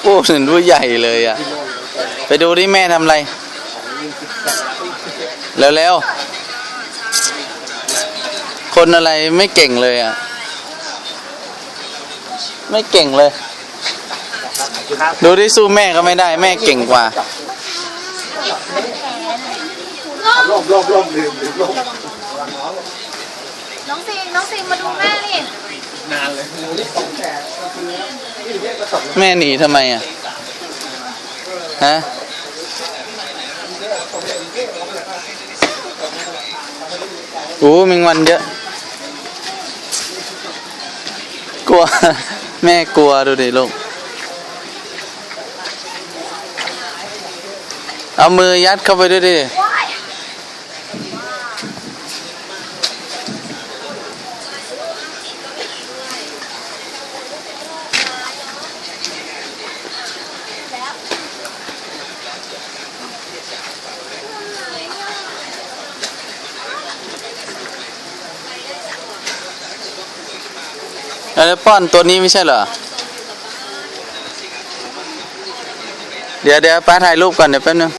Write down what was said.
เหมือนผู้ใหญ่เลยอะ ไปดูที่แม่ทำอะไร เร็วๆ คนอะไรไม่เก่งเลยอะ ไม่เก่งเลย ดูที่สู้แม่ก็ไม่ได้ แม่เก่งกว่ารอบรอบรอบลืมลืมรอบน้องสิงน้องสิงมาดูแม่นี่นานเลยแม่หนีทำไมอะฮะโอ้แมงวันเยอะ กลัว แม่กลัวดูดิลูก เอามือยัดเข้าไปด้วยดิ แล้วป้อนตัวนี้ไม่ใช่เหรอ เดี๋ยวเดี๋ยวป้าถ่ายรูปก่อนเดี๋ยวแป๊บนึง